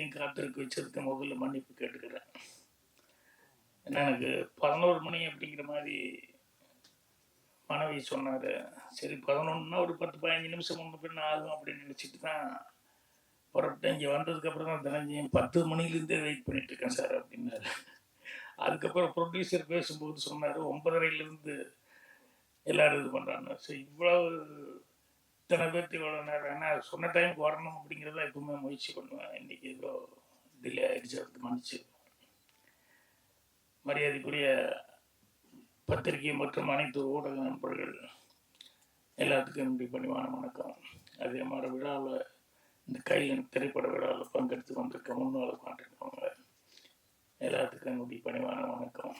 எல்லாத்தையும் காத்திருக்க வச்சதுக்கு முதல்ல மன்னிப்பு கேட்டுக்கிறேன். ஏன்னா எனக்கு பதினோரு மணி அப்படிங்கிற மாதிரி மனைவி சொன்னார். சரி பதினொன்றுனா ஒரு பத்து பதினஞ்சு நிமிஷம் முன்ன பின்ன ஆகும் அப்படின்னு நினச்சிட்டு தான் புறப்பட்டு இங்கே வந்ததுக்கப்புறம் தான் தினஞ்சியும் பத்து மணிலேருந்தே வெயிட் பண்ணிட்டு இருக்கேன் சார் அப்படின்னாரு. அதுக்கப்புறம் ப்ரொடியூசர் பேசும்போது சொன்னார் ஒன்பதரைலேருந்து எல்லோரும் இது பண்ணுறாங்க ஸோ இவ்வளவு இத்தனை பேர்த்து இவ்வளோ நேரம் ஏன்னா சொன்ன டைமுக்கு வரணும் அப்படிங்கிறத எப்பவுமே முயற்சி பண்ணுவேன். இன்றைக்கி ஏதோ டிலே ஆகிடுச்சு அதுக்கு மன்னிச்சு. மரியாதைக்குரிய பத்திரிகை மற்றும் அனைத்து ஊடக நண்பர்கள் எல்லாத்துக்கும் என்னுடைய பணிவான வணக்கம். அதே மாதிரி விழாவில் இந்த கையில் திரைப்பட விழாவில் பங்கெடுத்து வந்திருக்க முன்னாள் உட்காந்துருக்கவங்க எல்லாத்துக்கும் என்னுடைய பணிவான வணக்கம்.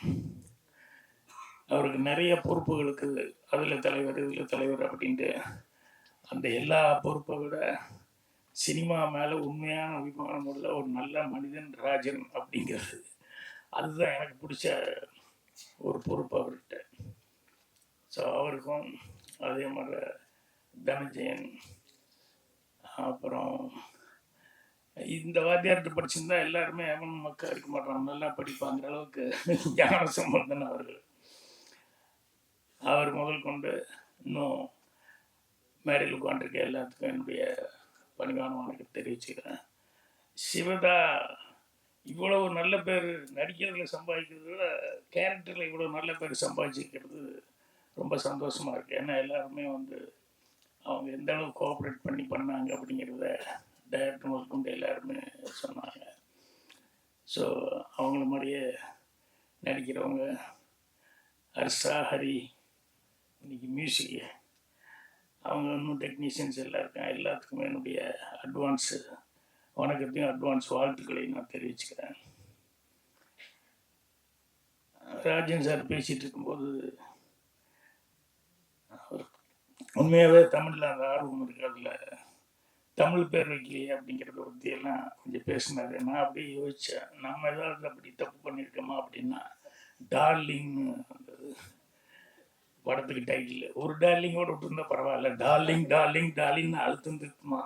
அவருக்கு நிறைய பொறுப்புகளுக்கு அதில் தலைவர் இதில் தலைவர் அப்படின்ட்டு அந்த எல்லா பொறுப்பை விட சினிமா மேலே உண்மையான அபிமானம் உள்ள ஒரு நல்ல மனிதன் ராஜன் அப்படிங்கிறது. அதுதான் எனக்கு பிடிச்ச ஒரு பொறுப்பு அவர்கிட்ட. ஸோ அவருக்கும் அதே மாதிரி தனஞ்சயன் அப்புறம் இந்த வாத்தியார்கிட்ட படிச்சிருந்தா எல்லாருமே எவன் மக்கா இருக்க மாட்டாங்க நல்லா படிப்பாங்கிற அளவுக்கு ஞான சம்பந்தன் அவர்கள். அவர் முதல் கொண்டு இன்னும் மேடையில் உட்காந்துருக்க எல்லாத்துக்கும் என்னுடைய பணிவான வணக்கம் தெரிவிச்சுக்கிறேன். சிவதா இவ்வளவு நல்ல பேர் நடிக்கிறதுல சம்பாதிக்கிறத விட கேரக்டரில் இவ்வளோ நல்ல பேர் சம்பாதிச்சிருக்கிறது ரொம்ப சந்தோஷமாக இருக்குது ஏன்னா எல்லாருமே வந்து அவங்க எந்த அளவுக்கு கோஆப்ரேட் பண்ணி பண்ணாங்க அப்படிங்கிறத டைரக்டர் முதற்கொண்டு எல்லாருமே சொன்னாங்க. ஸோ அவங்கள மாதிரியே நடிக்கிறவங்க ஹர்ஷா ஹரி இன்னைக்கு மியூசிக்கு அவங்க இன்னும் டெக்னீஷியன்ஸ் எல்லாம் இருக்காங்க. எல்லாத்துக்குமே என்னுடைய அட்வான்ஸு வணக்கத்தையும் அட்வான்ஸ் வாழ்த்துக்களையும் நான் தெரிவிச்சுக்கிறேன். ராஜன் சார் பேசிகிட்டு இருக்கும்போது அவர் உண்மையாகவே தமிழில் அந்த ஆர்வம் இருக்கு. அதில் தமிழ் பேர் வைக்கலையே அப்படிங்கிறத பற்றியெல்லாம் கொஞ்சம் பேசினாரு. நான் அப்படியே யோசித்தேன் நம்ம ஏதாவது அப்படி தப்பு பண்ணியிருக்கோமா அப்படின்னா டார்லிங்னு படத்துக்கு டைட்டில் ஒரு டார்லிங்கோட விட்டுருந்தா பரவாயில்ல. டார்லிங் டார்லிங் டார்லிங்னு அழுத்தம் திருத்துமா?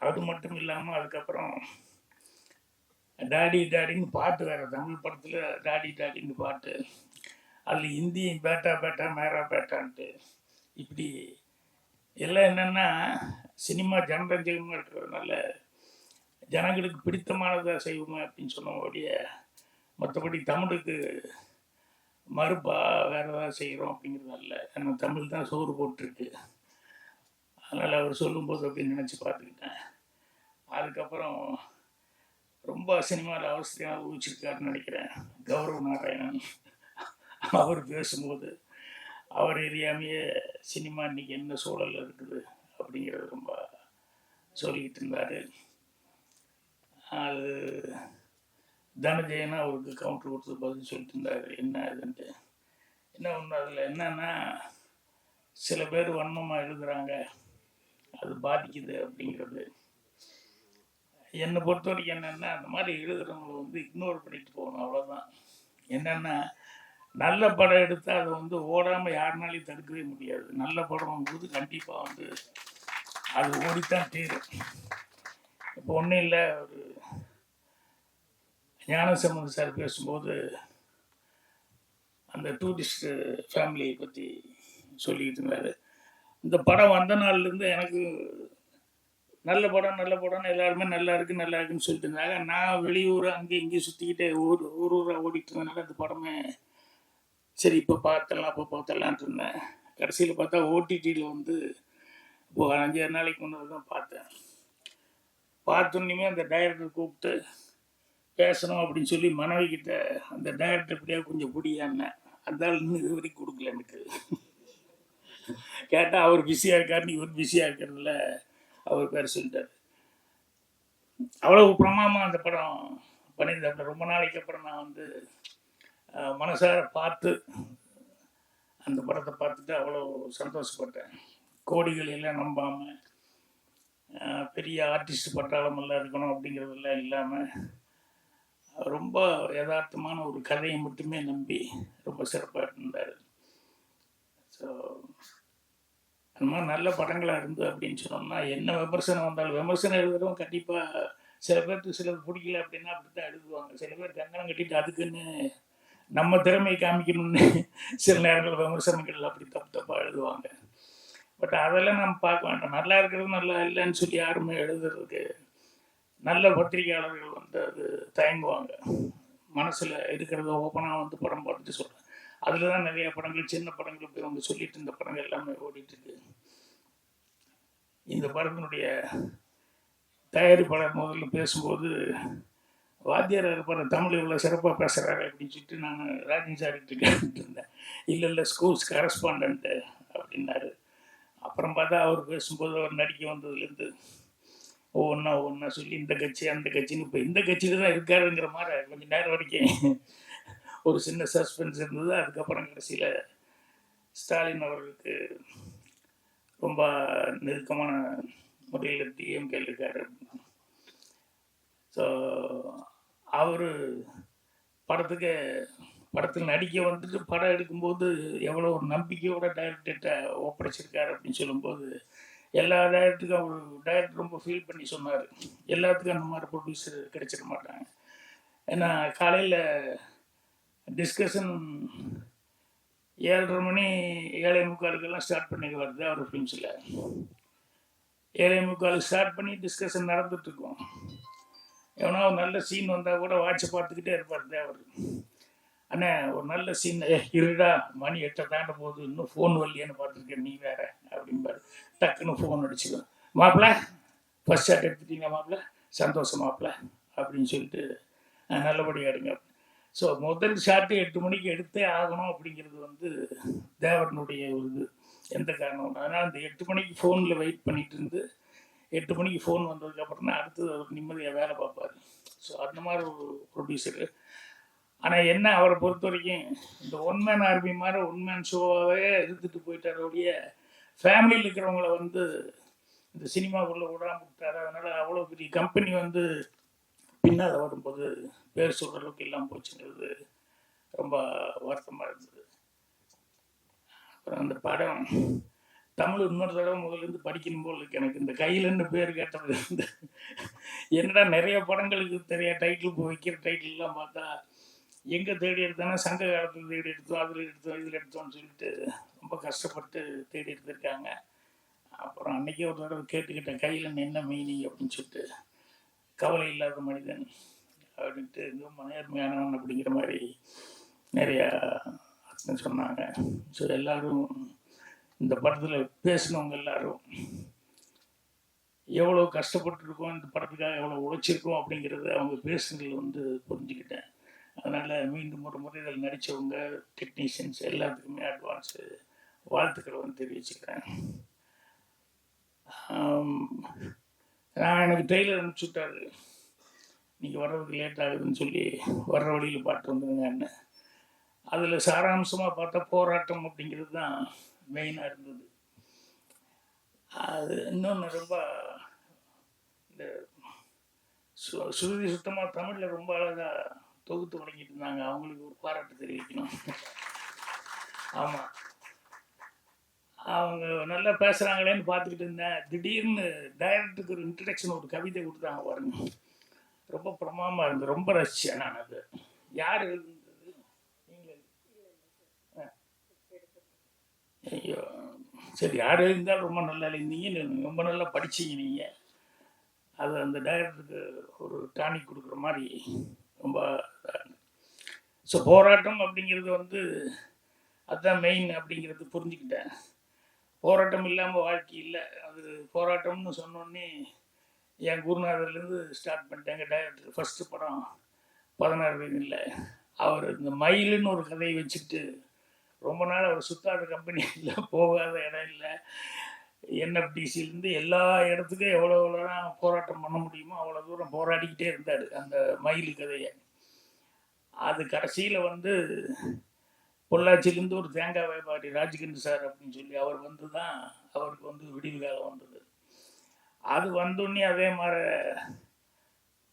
அது மட்டும் இல்லாமல் அதுக்கப்புறம் டாடி டாடின்னு பாட்டு வேறு. தமிழ் படத்தில் டாடி டாடின்னு பாட்டு. அதில் ஹிந்தி பேட்டா பேட்டா மேரா பேட்டான்ட்டு இப்படி எல்லாம் என்னென்னா சினிமா ஜனரஞ்சகமாக இருக்கிறதுனால ஜனங்களுக்கு பிடித்தமானதாக செய்வோமே அப்படின்னு சொன்ன ஒழிய மற்றபடி தமிழுக்கு மறுப்பா வேறு ஏதாவது செய்கிறோம் அப்படிங்கிறது அல்ல. ஏன்னா தமிழ் தான் சோறு போட்டிருக்கு. அதனால் அவர் சொல்லும்போது அப்படின்னு நினச்சி பார்த்துக்கிட்டேன். அதுக்கப்புறம் ரொம்ப சினிமாவில் அவசியமாக ஊழிச்சிருக்காருன்னு நினைக்கிறேன். கௌரவ நாராயணன் அவர் பேசும்போது அவர் எரியாமையே சினிமா இன்றைக்கி என்ன சூழலில் இருக்குது? அப்படிங்கிறது ரொம்ப சொல்லிக்கிட்டு இருந்தார். அது தனஜெயனா அவருக்கு கவுண்டர் கொடுத்து பதில் சொல்லிட்டு இருந்தார். என்ன இதுன்ட்டு. என்ன ஒன்று அதில் என்னன்னா சில பேர் வன்மமாக எழுதுகிறாங்க அது பாதிக்குது அப்படிங்கிறது. என்னை பொறுத்த வரைக்கும் என்னென்னா அந்த மாதிரி எழுதுகிறவங்களை வந்து இக்னோர் பண்ணிட்டு போகணும் அவ்வளோதான் என்னென்னா நல்ல படம் எடுத்தால் அதை வந்து ஓடாமல் யாருனாலையும் தடுக்கவே முடியாது. நல்ல படம் கண்டிப்பாக வந்து அது ஓடித்தான் தீரும். இப்போ ஒன்றும் இல்லை ஒரு ஞானசம்பந்த சார் பேசும்போது அந்த டூரிஸ்ட் ஃபேமிலியை பற்றி சொல்லிக்கிட்டு இருந்தார். இந்த படம் வந்த நாள்லேருந்து எனக்கு நல்ல படம் நல்ல படம்னு எல்லாருமே நல்லா இருக்கு நல்லா இருக்குன்னு சொல்லிட்டு இருந்தாங்க. நான் வெளியூர் அங்கே இங்கேயும் சுற்றிக்கிட்டே ஊர் ஊர் ஊராக ஓடிட்டு இருந்தனால அந்த படமே சரி இப்போ பார்த்தலாம் இப்போ பார்த்தலான்ட்டு இருந்தேன். கடைசியில் பார்த்தா ஓடிடியில் வந்து இப்போ அஞ்சாறு நாளைக்கு முன்னாடி தான் பார்த்தேன். பார்த்தோன்னுமே அந்த டைரக்டர் கூப்பிட்டு பேசணும் அப்படின்னு சொல்லி மனைவி கிட்ட அந்த டேரக்டர் இப்படியா கொஞ்சம் பிடியான்னு அந்த இன்னும் இது வரைக்கும் கொடுக்கல எனக்கு. கேட்டால் அவர் பிஸியாக இருக்கார் நீ பிஸியாக இருக்கிறதுல அவர் பேர் சொல்லிட்டார். அவ்வளவு பிரமாமா அந்த படம் பண்ணியிருந்தாப்புல. ரொம்ப நாளைக்கு அப்புறம் நான் வந்து மனசார பார்த்து அந்த படத்தை பார்த்துட்டு அவ்வளோ சந்தோஷப்பட்டேன். கோடிகள் எல்லாம் நம்பாமல் பெரிய ஆர்டிஸ்ட் பட்டாளமெல்லாம் இருக்கணும் அப்படிங்கிறதெல்லாம் இல்லாமல் ரொம்ப யதார்த்தமான ஒரு கதையை மட்டுமே நம்பி ரொம்ப சிறப்பாக இருந்தார். ஸோ அந்த மாதிரி நல்ல படங்களாக இருந்து அப்படின்னு சொன்னோம்னா என்ன விமர்சனம் வந்தாலும் விமர்சனம் எழுதுறவங்க கண்டிப்பாக சில பேருக்கு சிலர் பிடிக்கல அப்படின்னா அப்படி தான் எழுதுவாங்க. சில பேர் கங்கணம் கட்டிட்டு அதுக்குன்னு நம்ம திறமையை காமிக்கணும்னு சில நேரங்கள் விமர்சனங்கள் அப்படி தப்பு தப்பாக எழுதுவாங்க. பட் அதெல்லாம் நம்ம பார்க்க வேண்டாம். நல்லா இருக்கிறது நல்லா இல்லைன்னு சொல்லி யாருமே எழுதுறதுக்கு நல்ல பத்திரிகையாளர்கள் வந்து அது தயங்குவாங்க. மனசில் இருக்கிறத ஓப்பனாக வந்து படம் பார்த்துட்டு சொல்கிறேன் அதில் தான் நிறைய படங்கள் சின்ன படங்கள் போய் வந்து சொல்லிட்டு இந்த படங்கள் எல்லாமே ஓடிட்டுருக்கு இந்த படத்தினுடைய தயாரிப்பாளர் முதல்ல பேசும்போது வாத்தியார் இருப்பார் தமிழ் இவ்வளோ சிறப்பாக பேசுகிறாரு அப்படின்னு சொல்லிட்டு நான் ராஜன் சார்கிட்ட கேட்டுட்டு இருந்தேன். இல்லை இல்லை ஸ்கூல்ஸ் கரஸ்பாண்டன்ட்டு அப்படின்னாரு. அப்புறம் பார்த்தா அவர் பேசும்போது அவர் நடிக்க வந்ததுலேருந்து ஒவ்வொன்றா ஒவ்வொன்றா சொல்லி இந்த கட்சி அந்த கட்சின்னு இப்போ இந்த கட்சியில் தான் இருக்காருங்கிற மாதிரி கொஞ்சம் நேரம் வரைக்கும் ஒரு சின்ன சஸ்பென்ஸ் இருந்தது. அதுக்கப்புறம் கடைசியில் ஸ்டாலின் அவர்களுக்கு ரொம்ப நெருக்கமான முறையில் டிஎம்கே இருக்காரு ஸோ அவர் படத்துக்கு படத்தில் நடிக்க வந்துட்டு படம் எடுக்கும்போது எவ்வளோ ஒரு நம்பிக்கையோட டைரக்டர்கிட்ட ஒப்படைச்சிருக்காரு அப்படின்னு சொல்லும்போது எல்லா டேரக்டருக்கும் அவர் டேரக்டர் ரொம்ப ஃபீல் பண்ணி சொன்னார். எல்லாத்துக்கும் அந்த மாதிரி ப்ரொடியூசர் கிடைச்சிட மாட்டாங்க. ஏன்னா காலையில் டிஸ்கஷன் ஏழரை மணி ஏழை முக்காலுக்கெல்லாம் ஸ்டார்ட் பண்ணி வருது அவர் ஃபிலிம்ஸில் ஏழை முக்காலுக்கு ஸ்டார்ட் பண்ணி டிஸ்கஷன் நடந்துகிட்ருக்கோம் எவனா ஒரு நல்ல சீன் வந்தால் கூட வாட்சை பார்த்துக்கிட்டே இருப்பார் தேவர். அண்ணே ஒரு நல்ல சீன் ஏ இருடா மணி எட்டை தாண்ட போது இன்னும் ஃபோன் வரலையேன்னு பார்த்துருக்கேன். நீ வேற அப்படிம்பாரு. டக்குன்னு ஃபோன் அடிச்சுக்குவேன். மாப்பிள்ள ஃபர்ஸ்ட் ஷாட் எடுத்துட்டீங்க மாப்பிள்ள சந்தோஷம் மாப்பிள்ள அப்படின்னு சொல்லிட்டு நல்லபடியாக இருங்க. எடுங்க ஸோ முதல் ஷாட்டு எட்டு மணிக்கு எடுத்தே ஆகணும் அப்படிங்கிறது வந்து தேவரனுடைய ஒரு இது. எந்த காரணம் அதனால் அந்த எட்டு மணிக்கு ஃபோனில் வெயிட் பண்ணிட்டு இருந்து எட்டு மணிக்கு ஃபோன் வந்ததுக்கப்புறம் தான் அடுத்தது அவர் நிம்மதியாக வேலை பார்ப்பார். ஸோ அந்த மாதிரி ஒரு ப்ரொடியூசரு ஆனால் என்ன அவரை பொறுத்த வரைக்கும் இந்த ஒன் மேன் ஆர்மி மாதிரி ஒன் மேன் ஷோவாகவே எடுத்துகிட்டு போயிட்டார் ஃபேமிலியில் இருக்கிறவங்கள வந்து இந்த சினிமாக்குள்ளே விடாமல் விட்டார் அதனால் அவ்வளோ பெரிய கம்பெனி வந்து பின்னால் வரும்போது பேர் சொல்கிற அளவுக்கு எல்லாம் போச்சுங்கிறது ரொம்ப வருத்தமாக இருந்தது. அப்புறம் அந்த படம் தமிழ் இன்னொரு தடவை முதல்லேருந்து படிக்கணும் போல் இருக்கு. எனக்கு இந்த கையிலன்னு பேர் கேட்டது வந்து என்னடா நிறைய படங்களுக்கு தெரிய டைட்டில் வைக்கிற டைட்டில்லாம் பார்த்தா எங்கே தேடி எடுத்தோம்னா சங்க காலத்தில் தேடி எடுத்தோம் அதில் எடுத்தோம் இதில் எடுத்தோம்னு சொல்லிட்டு ரொம்ப கஷ்டப்பட்டு தேடி எடுத்திருக்காங்க. அப்புறம் அன்றைக்கே ஒரு தடவை கேட்டுக்கிட்டேன் கையில் என்ன மீனிங் அப்படின்னு சொல்லிட்டு. கவலை இல்லாத மனிதன் அப்படின்ட்டு ரொம்ப நேர்மையானவன் அப்படிங்கிற மாதிரி நிறையா சொன்னாங்க. ஸோ எல்லோரும் இந்த படத்தில் பேசினவங்க எல்லாரும் எவ்வளோ கஷ்டப்பட்டுருக்கோம் இந்த படத்துக்காக எவ்வளோ உழைச்சிருக்கோம் அப்படிங்கிறத அவங்க பேசுனதில் வந்து புரிஞ்சுக்கிட்டேன். அதனால் மீண்டும் ஒரு முறை இதில் நடித்தவங்க டெக்னீஷியன்ஸ் எல்லாத்துக்குமே அட்வான்ஸு வாழ்த்துக்களை வந்து தெரிவிச்சுக்கிறேன். நான் எனக்கு டெய்லர் அனுப்பிச்சி விட்டாரு. நீங்கள் வர்றதுக்கு லேட் ஆகுதுன்னு சொல்லி வர்ற வழியில் பாட்டு வந்துருங்கன்னு அதில் சாராம்சமாக பார்த்தா போராட்டம் அப்படிங்கிறது தான் மெயினாக இருந்தது. அது இன்னொன்று ரொம்ப இந்த சு சுருதி சுத்தமாக தமிழில் ரொம்ப அழகாக தொகுத்து வழங்கிட்டு இருந்தாங்க. அவங்களுக்கு ஒரு பாராட்டு தெரிவிக்கணும். ஆமாம் அவங்க நல்லா பேசுகிறாங்களேன்னு பார்த்துக்கிட்டு இருந்தேன். திடீர்னு டைரக்டருக்கு ஒரு இன்ட்ரடக்ஷன் ஒரு கவிதை கொடுத்தாங்க பாருங்க. ரொம்ப பிரமாதமாக இருந்தது. ரொம்ப ரசிச்சேன் நான் அது. யார் இருந்தது நீங்கள் ஐயோ. சரி யார் இருந்தாலும் ரொம்ப நல்லா இருந்தீங்க ரொம்ப நல்லா படிச்சீங்க நீங்கள் அது அந்த டைரக்டருக்கு ஒரு டானிக் கொடுக்குற மாதிரி. ரொம்ப ஸோ போராட்டம் அப்படிங்கிறது வந்து அதுதான் மெயின் அப்படிங்கிறது புரிஞ்சுக்கிட்டேன். போராட்டம் இல்லாமல் வாழ்க்கை இல்லை. அது போராட்டம்னு சொன்னோடனே என் குருநாதர்லேருந்து ஸ்டார்ட் பண்ணிட்டேங்க டைரக்டர் ஃபஸ்ட்டு படம் பதினாறு வயதில். அவர் இந்த மயிலுன்னு ஒரு கதையை வச்சுக்கிட்டு ரொம்ப நாள் அவர் சுத்தாத கம்பெனி இல்லை போகாத இடம் இல்லை. என்எஃப்டிசிலேருந்து எல்லா இடத்துக்கும் எவ்வளோ எவ்வளோலாம் போராட்டம் பண்ண முடியுமோ அவ்வளோ தூரம் போராடிக்கிட்டே இருந்தார் அந்த மயில் கதையை. அது கடைசியில் வந்து பொள்ளாச்சியிலேருந்து ஒரு தேங்காய் வியாபாரி ராஜ்கண்ட் சார் அப்படின்னு சொல்லி அவர் வந்து தான் அவருக்கு வந்து விடிவு காலம் வந்தது. அது வந்தோடனே அதே மாதிரி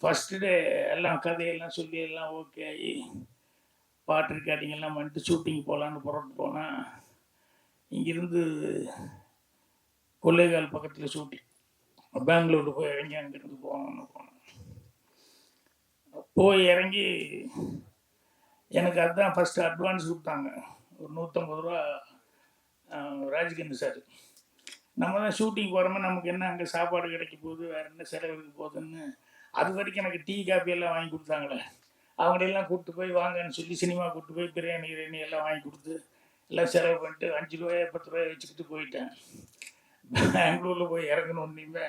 ஃபஸ்ட்டு டே எல்லாம் கதையெல்லாம் சொல்லி எல்லாம் ஓகே ஆகி பாட்டு ரெக்கார்டிங் எல்லாம் பண்ணிட்டு ஷூட்டிங் போகலான்னு புறப்பட்டு போனால் இங்கேருந்து கொள்ளைகால் பக்கத்தில் ஷூட்டிங் பெங்களூர் போய் இறங்கி அங்கிருந்து போகணும்னு போனோம் போய் இறங்கி எனக்கு அதுதான் ஃபஸ்ட்டு அட்வான்ஸ் கொடுத்தாங்க. ஒரு நூற்றம்பது ரூபா ராஜ்கண்ணு சார். நம்ம தான் ஷூட்டிங் போகிறோமோ நமக்கு என்ன அங்கே சாப்பாடு கிடைக்க போகுது வேறு என்ன செலவுக்கு போகுதுன்னு. அது வரைக்கும் எனக்கு டீ காப்பி எல்லாம் வாங்கி கொடுத்தாங்களே. அவங்களெல்லாம் கூப்பிட்டு போய் வாங்கன்னு சொல்லி சினிமா கூப்பிட்டு போய் பிரியாணி கிரியாணி எல்லாம் வாங்கி கொடுத்து எல்லாம் செலவு பண்ணிட்டு அஞ்சு ரூபாய் பத்து ரூபாய் வச்சுக்கிட்டு போயிட்டேன். பெங்களூரில் போய் இறங்கணுன்னே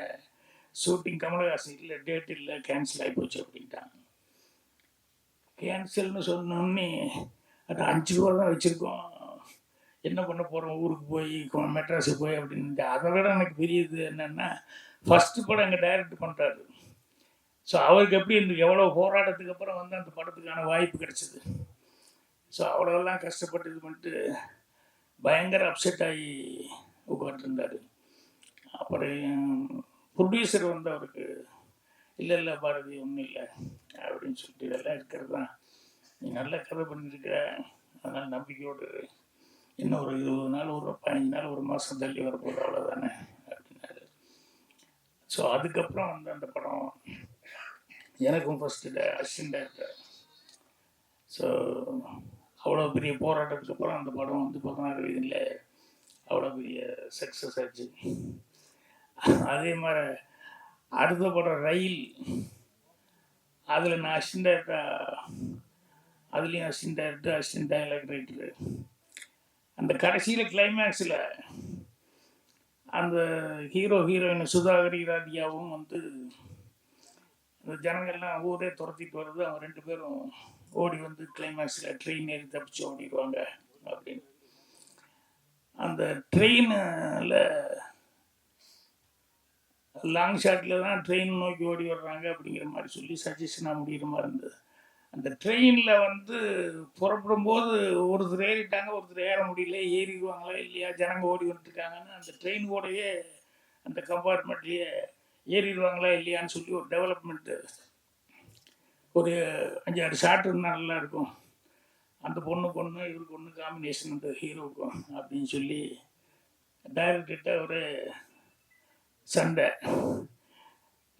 ஷூட்டிங் கமலஹாசன் இல்லை டேட் இல்லை கேன்சல் ஆகி போச்சு அப்படின்ட்டாங்க. கேன்சல்னு சொன்னோடனே அது அஞ்சு ரூபா தான் வச்சுருக்கோம். என்ன பண்ண போகிறோம் ஊருக்கு போய் மெட்ராஸுக்கு போய் அப்படின்ட்டு. அதை விட எனக்கு பெரியது என்னென்னா ஃபஸ்ட்டு படம் அங்கே டைரக்ட் பண்ணுறாரு ஸோ அவருக்கு எப்படி இந்த எவ்வளோ போராட்டத்துக்கு அப்புறம் வந்து அந்த படத்துக்கான வாய்ப்பு கிடச்சிது? ஸோ அவ்வளோலாம் கஷ்டப்பட்டு இது பண்ணிட்டு பயங்கர அப்செட் ஆகி உட்காந்துருந்தார் அப்புறம் ப்ரொடியூசர் வந்து அவருக்கு இல்லை இல்லை பாரதி ஒன்றும் இல்லை அப்படின்னு சொல்லிட்டு இதெல்லாம் இருக்கிறது தான். நீ நல்லா கதை பண்ணியிருக்க அதனால் நம்பிக்கையோடு இன்னும் ஒரு இருபது நாள் ஒரு பதினஞ்சு நாள் ஒரு மாதம் தள்ளி வரப்போகுது அவ்வளோதானே அப்படின்னாரு. ஸோ அதுக்கப்புறம் வந்து அந்த படம் எனக்கும் ஃபஸ்ட்டு அஸ்வின் டேரக்டர் ஸோ அவ்வளோ பெரிய போராட்டத்துக்கு அப்புறம் அந்த படம் வந்து பதினாறு வயதில் அவ்வளோ பெரிய சக்ஸஸ் ஆச்சு. அதே மாதிரி அடுத்த படம் ரயில் அதில் நான் அசிஸ்டன்ட் அதுலேயும் assistant director assistant dialogue writer அந்த கடைசியில் கிளைமேக்ஸில் அந்த ஹீரோ ஹீரோயின் சுதாகரி ராதிகாவும் வந்து அந்த ஜனங்கள்லாம் ஊரே துரத்திட்டு வருது அவங்க ரெண்டு பேரும் ஓடி வந்து கிளைமேக்ஸில் ட்ரெயின் ஏறி தப்பிச்சு ஓடிடுவாங்க அப்படின்னு. அந்த ட்ரெயினில் லாங் ஷாட்டில் தான் ட்ரெயின் நோக்கி ஓடி வர்றாங்க அப்படிங்கிற மாதிரி சொல்லி சஜஷனாக முடிகிற மாதிரி இருந்தது. அந்த ட்ரெயினில் வந்து புறப்படும் போது ஒருத்தர் ஏறிட்டாங்க ஒருத்தர் ஏற முடியல ஏறிடுவாங்களா இல்லையா ஜனங்க ஓடி வந்துட்டுருக்காங்கன்னு அந்த ட்ரெயின் கூடயே அந்த கம்பார்ட்மெண்ட்லேயே ஏறிடுவாங்களா இல்லையான்னு சொல்லி ஒரு டெவலப்மெண்ட்டு ஒரு அஞ்சாறு ஷாட் இருந்தால் நல்லா இருக்கும். அந்த பொண்ணுக்கு ஒன்று இவருக்கு ஒன்று காம்பினேஷன் அந்த ஹீரோவுக்கும் அப்படின்னு சொல்லி டைரக்டர்கிட்ட ஒரு சண்டை.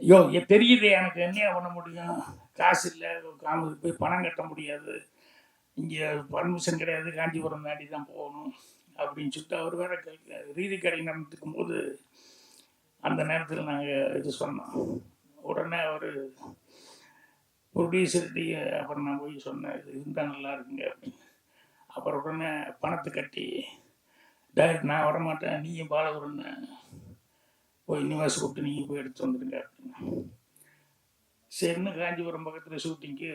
ஐயோ தெரியுது எனக்கு என்ன பண்ண முடியும்? காசு இல்லை காம போய் பணம் கட்ட முடியாது. இங்கே பர்மிஷன் கிடையாது காஞ்சிபுரம் தாண்டி தான் போகணும் அப்படின்னு சொல்லிட்டு அவர் வேற ரீதி கடை நடந்துருக்கும் போது அந்த நேரத்தில் நாங்கள் இது சொன்னோம். உடனே அவர் ப்ரொடியூசர்கிட்ட அப்புறம் நான் போய் சொன்னேன் இது இருந்தால் நல்லா இருக்குங்க அப்படின்னு. அப்புறம் உடனே பணத்தை கட்டி டைரக்ட் நான் வரமாட்டேன் நீயும் பாலகுரன்னு போய் நிவாஸ் கூப்பிட்டு நீங்கள் போய் எடுத்து வந்துடுங்க அப்படின்னு. சரின்னு காஞ்சிபுரம் பக்கத்தில் ஷூட்டிங்க்கு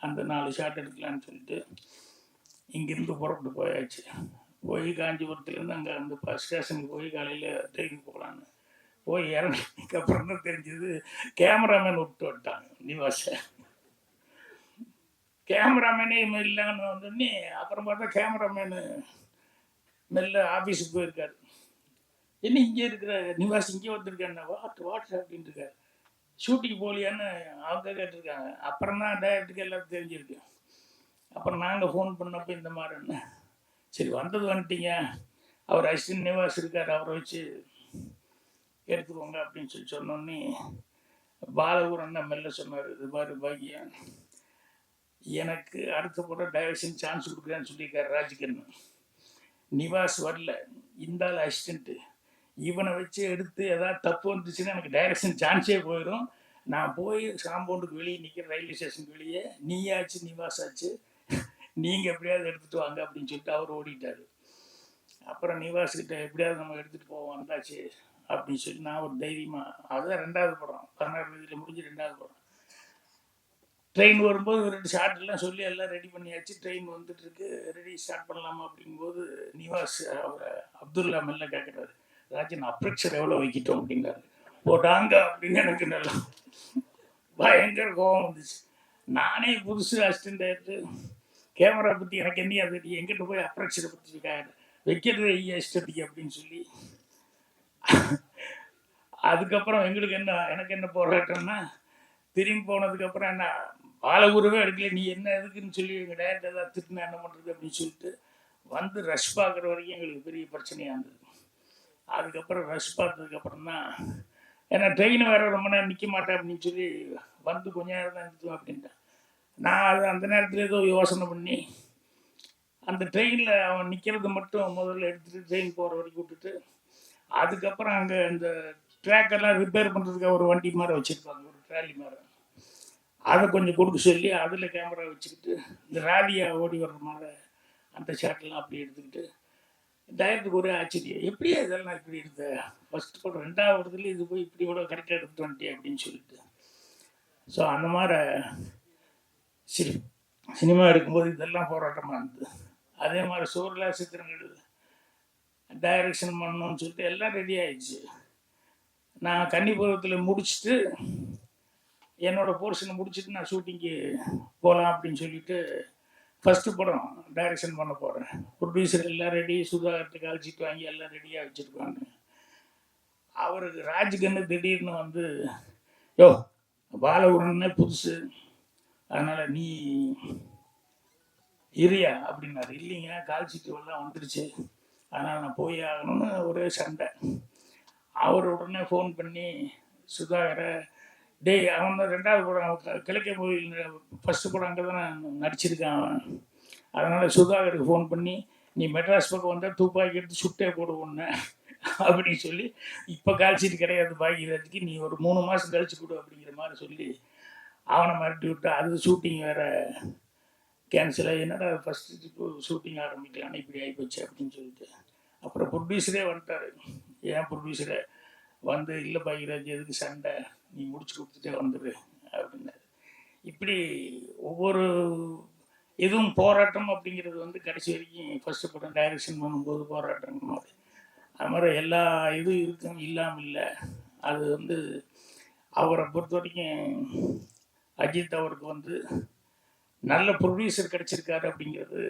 அந்த நாலு ஷாட் எடுக்கலான்னு சொல்லிட்டு இங்கேருந்து புறப்பட்டு போயாச்சு. போய் காஞ்சிபுரத்துலேருந்து அங்கே அந்த பஸ் ஸ்டேஷனுக்கு போய் காலையில் ட்ரெயின் போகலான்னு. போய் இறங்கினதுக்கு அப்புறம் தான் தெரிஞ்சது கேமராமேன் விட்டு விட்டாங்க நிவாசை. கேமராமேனே இல்லைன்னு வந்தோடனே அப்புறம் பார்த்தா கேமராமேனு மெல்ல ஆஃபீஸுக்கு போயிருக்காரு. என்ன இங்கே இருக்கிற நிவாஸ் இங்கே வந்திருக்காருண்ணா வாட் வாட்ஸ் அப்படின்னு இருக்காரு ஷூட்டிங் போலியான்னு அவங்க கேட்டிருக்காங்க. அப்புறம் தான் டேரக்டருக்கு எல்லாம் தெரிஞ்சிருக்கு. அப்புறம் நாங்கள் ஃபோன் பண்ணப்போ இந்த மாதிரின்னு. சரி வந்தது வந்துட்டீங்க. அவர் அஸ்வின் நிவாஸ் இருக்கார் அவரை வச்சு எடுத்துக்கோங்க அப்படின்னு சொல்லி சொன்னோன்னே பாலகூர் அண்ணா மெல்ல சொன்னார் இது மாதிரி பாக்கியம் எனக்கு அடுத்த கூட டைரக்ஷன் சான்ஸ் கொடுக்குறேன்னு சொல்லியிருக்காரு ராஜ்கண்ணன். நிவாஸ் வரல. இந்த ஆள் அசிஸ்டண்ட்டு இவனை வச்சு எடுத்து ஏதாவது தப்பு வந்துச்சுன்னா எனக்கு டைரக்ஷன் சான்ஸே போயிடும். நான் போய் காம்பவுண்டுக்கு வெளியே நிற்கிற ரயில்வே ஸ்டேஷனுக்கு வெளியே நீயாச்சு நிவாஸ் ஆச்சு நீங்கள் எப்படியாவது எடுத்துகிட்டு வாங்க அப்படின்னு சொல்லிட்டு அவர் ஓடிட்டார். அப்புறம் நிவாஸ் எப்படியாவது நம்ம எடுத்துகிட்டு போவோம் வந்தாச்சு அப்படின்னு சொல்லி நான் ஒரு தைரியமாக அதுதான் ரெண்டாவது படம். பதினாறு வயதில் முடிஞ்சு ரெண்டாவது படம். ட்ரெயின் வரும்போது ஒரு ரெண்டு ஷார்ட்லாம் எல்லாம் சொல்லி எல்லாம் ரெடி பண்ணியாச்சு. ட்ரெயின் வந்துட்டு இருக்கு. ரெடி ஸ்டார்ட் பண்ணலாமா அப்படிங்கும்போது நிவாஸ் அவரை அப்துல்லா மெல்ல கேட்குறாரு ராஜன் அப்ரிக்ஷர் எவ்வளோ வைக்கிட்டோம் அப்படின்னாரு. போட்டாங்க அப்படின்னு எனக்கு நல்லா பயங்கர கோபம் வந்துச்சு. நானே புதுசு அசிஸ்டன்ட் ஆகிட்டு கேமரா பற்றி எனக்கு என்ன அது எங்கிட்ட போய் அப்ரக்ஷரை பற்றி வைக்கிறது ஐயா இஷ்டத்துக்கு அப்படின்னு சொல்லி. அதுக்கப்புறம் எங்களுக்கு என்ன எனக்கு என்ன போராட்டம்னா திரும்பி போனதுக்கப்புறம் என்ன பாலகுருவே எடுக்கல நீ என்ன எதுக்குன்னு சொல்லி எங்கள் டேரக்டர் ஏதாவது திட்டுனா என்ன பண்ணுறது அப்படின்னு சொல்லிட்டு வந்து ரஷ் பார்க்குற வரைக்கும் எங்களுக்கு பெரிய பிரச்சனையாக இருந்தது. அதுக்கப்புறம் ரஷ் பார்த்ததுக்கப்புறம் தான் ஏன்னா ட்ரெயின் வேற ரொம்ப நேரம் நிற்க மாட்டேன் அப்படின்னு சொல்லி வந்து கொஞ்ச நேரம் தான் நிறுத்துவேன் அப்படின்ட்டான். நான் அது அந்த நேரத்தில் ஏதோ யோசனை பண்ணி அந்த ட்ரெயினில் அவன் நிற்கிறது மட்டும் முதல்ல எடுத்துகிட்டு ட்ரெயின் போகிற வரைக்கும் விட்டுட்டு அதுக்கப்புறம் அங்கே இந்த ட்ராக்கெல்லாம் ரிப்பேர் பண்ணுறதுக்கு ஒரு வண்டி மாதிரி வச்சுருப்பாங்க ஒரு ட்ராலி மாதிரி. அதை கொஞ்சம் கொடுக்க சொல்லி அதில் கேமரா வச்சுக்கிட்டு இந்த ராதியா ஓடி வர்ற மாதிரி அந்த ஷாட்லாம் அப்படி எடுத்துக்கிட்டு டயத்துக்கு ஒரே ஆச்சரியம். எப்படி இதெல்லாம் இப்படி எடுத்த ஃபஸ்ட் கூட ரெண்டாவதுல இது போய் இப்படி கூட கரெக்டாக எடுத்துட்டு வந்துட்டே அப்படின்னு சொல்லிட்டு. ஸோ அந்த மாதிரி சரி சினிமா எடுக்கும்போது இதெல்லாம் போராட்டமாக இருந்தது. அதே மாதிரி சூரலா சித்திரங்கள் டைரக்ஷன் பண்ணணும்னு சொல்லிட்டு எல்லாம் ரெடி ஆயிடுச்சு. நான் கன்னிபுரத்தில் முடிச்சுட்டு என்னோட போர்ஷனை முடிச்சுட்டு நான் ஷூட்டிங்கு போகலாம் அப்படின்னு சொல்லிட்டு ஃபஸ்ட்டு படம் டைரக்ஷன் பண்ண போகிறேன் ப்ரொடியூசர் எல்லாம் ரெடி சுதாகரத்துக்கு அழைச்சிட்டு வாங்கி எல்லாம் ரெடியாக வச்சுருக்காங்க. அவருக்கு ராஜ்கன்னு திடீர்னு வந்து யோ பாலகுரன்னே புதுசு. அதனால் நீ இரியா அப்படின்னாரு. இல்லைங்க கால் சீட்டு எல்லாம் வந்துருச்சு. அதனால் நான் போய் ஆகணும்னு ஒரே சண்டை. அவர் உடனே ஃபோன் பண்ணி சுதாகரை டேய் அவன் ரெண்டாவது படம் அவன் கிழக்கே கோயில் ஃபஸ்ட்டு படம் அங்கே தானே நடிச்சிருக்கான் அவன். அதனால் சுதாகருக்கு ஃபோன் பண்ணி நீ மெட்ராஸ் பக்கம் வந்தால் துப்பாக்கி எடுத்து சுட்டே போடுவோன்னு அப்படின்னு சொல்லி இப்போ காய்ச்சிட்டு கிடையாது பாக்கியராஜுக்கு நீ ஒரு மூணு மாதம் கழிச்சு கொடு அப்படிங்கிற மாதிரி சொல்லி அவனை மிரட்டி விட்டு அது ஷூட்டிங் வேறு கேன்சல் ஆகி என்னடா ஃபஸ்ட்டு ஷூட்டிங் ஆரம்பிக்கலாம் இப்படி ஆகிப்போச்சு அப்படின்னு சொல்லிட்டு. அப்புறம் ப்ரொடியூசரே வந்துட்டார். ஏன் ப்ரொடியூசரை வந்து இல்லை பாக்கியராஜ் எதுக்கு சண்டை? நீ முடிச்சு கொடுத்துட்டே வந்துடு அப்படின்னாரு. இப்படி ஒவ்வொரு எதுவும் போராட்டம் அப்படிங்கிறது வந்து கடைசி வரைக்கும் ஃபஸ்ட்டு படம் டைரக்ஷன் பண்ணும்போது போராட்டம் மாதிரி அது மாதிரி எல்லா இதுவும் இருக்கும் இல்லாமல் இல்லை. அது வந்து அவரை பொறுத்த வரைக்கும் அஜித் அவருக்கு வந்து நல்ல ப்ரொடியூசர் கிடச்சிருக்காரு அப்படிங்கிறது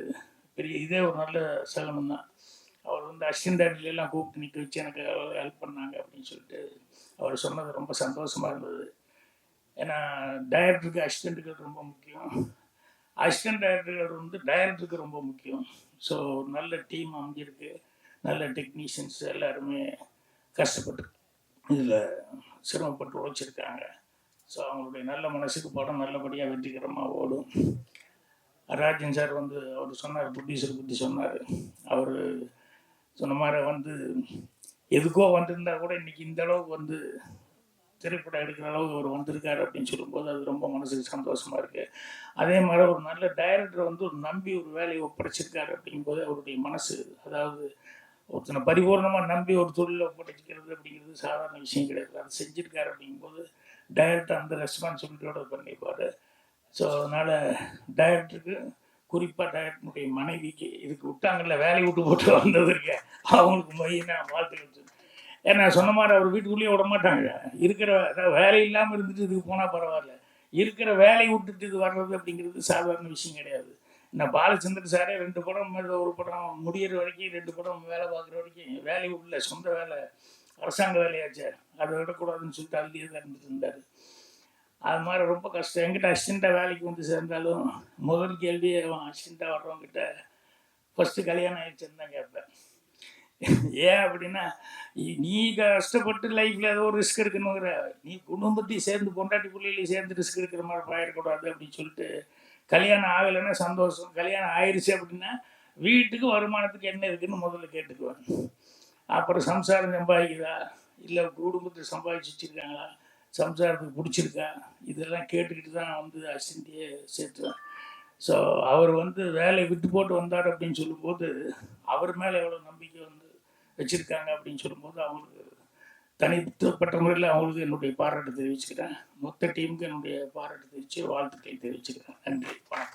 பெரிய இதே ஒரு நல்ல சகனம் தான். அவர் வந்து அசிஸ்டன்ட் எல்லாம் கூப்பிட்டு நிற்க வச்சு எனக்கு ஹெல்ப் பண்ணாங்க அப்படின்னு சொல்லிட்டு அவர் சொன்னது ரொம்ப சந்தோஷமாக இருந்தது. ஏன்னா டைரக்டருக்கு அசிஸ்டண்ட்டுக்கு ரொம்ப முக்கியம். அசிஸ்டன்ட் டைரக்டர்கள் வந்து டைரக்டருக்கு ரொம்ப முக்கியம். ஸோ நல்ல டீம் அமைஞ்சிருக்கு. நல்ல டெக்னீஷியன்ஸ் எல்லாருமே கஷ்டப்பட்டு இதில் சிரமப்பட்டு உழைச்சிருக்காங்க. ஸோ அவங்களுடைய நல்ல மனசுக்கு படம் நல்லபடியாக வெற்றிகரமாக ஓடும். ராஜன் சார் வந்து அவர் சொன்னார் ப்ரொடியூசர் பற்றி சொன்னார். அவர் சொன்ன மாதிரி வந்து எதுக்கோ வந்திருந்தா கூட இன்னைக்கு இந்த அளவுக்கு வந்து திரைப்படம் எடுக்கிற அளவுக்கு அவர் வந்திருக்காரு அப்படின்னு சொல்லும்போது அது ரொம்ப மனசுக்கு சந்தோஷமா இருக்கு. அதே மாதிரி ஒரு நல்ல டைரக்டர் வந்து ஒரு நம்பி ஒரு வேலையை ஒப்படைச்சிருக்காரு அப்படிங்கும்போது அவருடைய மனசு அதாவது ஒருத்தனை பரிபூர்ணமாக நம்பி ஒரு தொழிலை ஒப்படைச்சிக்கிறது அப்படிங்கிறது சாதாரண விஷயம் கிடையாது. அது செஞ்சிருக்காரு அப்படிங்கும்போது டைரக்டர் அந்த ரெஸ்பான்சிபிலிட்டியோட பண்ணியிருப்பார் ஸோ அதனால் டைரக்டருக்கு குறிப்பாக டாக்டருடைய மனைவிக்கு இதுக்கு விட்டாங்கல்ல வேலையை விட்டு போட்டு வந்ததற்கு அவங்களுக்கு மையனா வாழ்த்துக்கள் சொல்லு. ஏன்னா சொன்ன மாதிரி அவர் வீட்டுக்குள்ளேயே விட மாட்டாங்க. இருக்கிற அதாவது வேலை இல்லாமல் இருந்துட்டு இதுக்கு போனால் பரவாயில்ல. இருக்கிற வேலையை விட்டுட்டு இது வர்றது அப்படிங்கிறது சாதாரண விஷயம் கிடையாது. நான் பாலச்சந்திர சாரே ரெண்டு படம் ஒரு படம் முடியிற வரைக்கும் ரெண்டு படம் வேலை பார்க்குற வரைக்கும் வேலை உள்ள சொந்த வேலை அரசாங்க வேலையாச்சே. அதை விடக்கூடாதுன்னு சொல்லிட்டு அள்ளியே தான் இருந்துட்டு இருந்தார். அது மாதிரி ரொம்ப கஷ்டம். என்கிட்ட அசிஸ்டண்ட்டாக வேலைக்கு வந்து சேர்ந்தாலும் முதல் கேள்வி அவன் அசிஸ்டண்ட்டாக வர்றவங்கிட்ட ஃபஸ்ட்டு கல்யாணம் ஆயிடுச்சுன்னு தான் கேட்பேன். ஏன் அப்படின்னா நீ கஷ்டப்பட்டு லைஃப்பில் ஏதோ ஒரு ரிஸ்க் எடுக்கணுங்கிற. நீ குடும்பத்தையும் சேர்ந்து பொண்டாட்டி பிள்ளைகளையும் சேர்ந்து ரிஸ்க் எடுக்கிற மாதிரி பாயிடக்கூடாது அப்படின்னு சொல்லிட்டு கல்யாணம் ஆகலைன்னா சந்தோஷம். கல்யாணம் ஆயிடுச்சு அப்படின்னா வீட்டுக்கு வருமானத்துக்கு என்ன இருக்குன்னு முதல்ல கேட்டுக்குவேன். அப்புறம் சம்சாரம் சம்பாதிக்குதா? இல்லை குடும்பத்தை சம்பாதிச்சு வச்சுருக்காங்களா? சம்சாரத்துக்கு பிடிச்சிருக்கேன். இதெல்லாம் கேட்டுக்கிட்டு தான் வந்து அசிந்தியே சேர்த்துவேன் ஸோ அவர் வந்து வேலையை விட்டு போட்டு வந்தார் அப்படின்னு சொல்லும்போது அவர் மேலே எவ்வளோ நம்பிக்கை வந்து வச்சுருக்காங்க அப்படின்னு சொல்லும்போது அவங்களுக்கு தனிப்பட்ட முறையில் அவங்களுக்கு என்னுடைய பாராட்டு தெரிவிச்சுக்கிறேன். மொத்த டீமுக்கு என்னுடைய பாராட்டு தெரிவித்து வாழ்த்துக்களை தெரிவிச்சுக்கிறேன். நன்றி. வணக்கம்.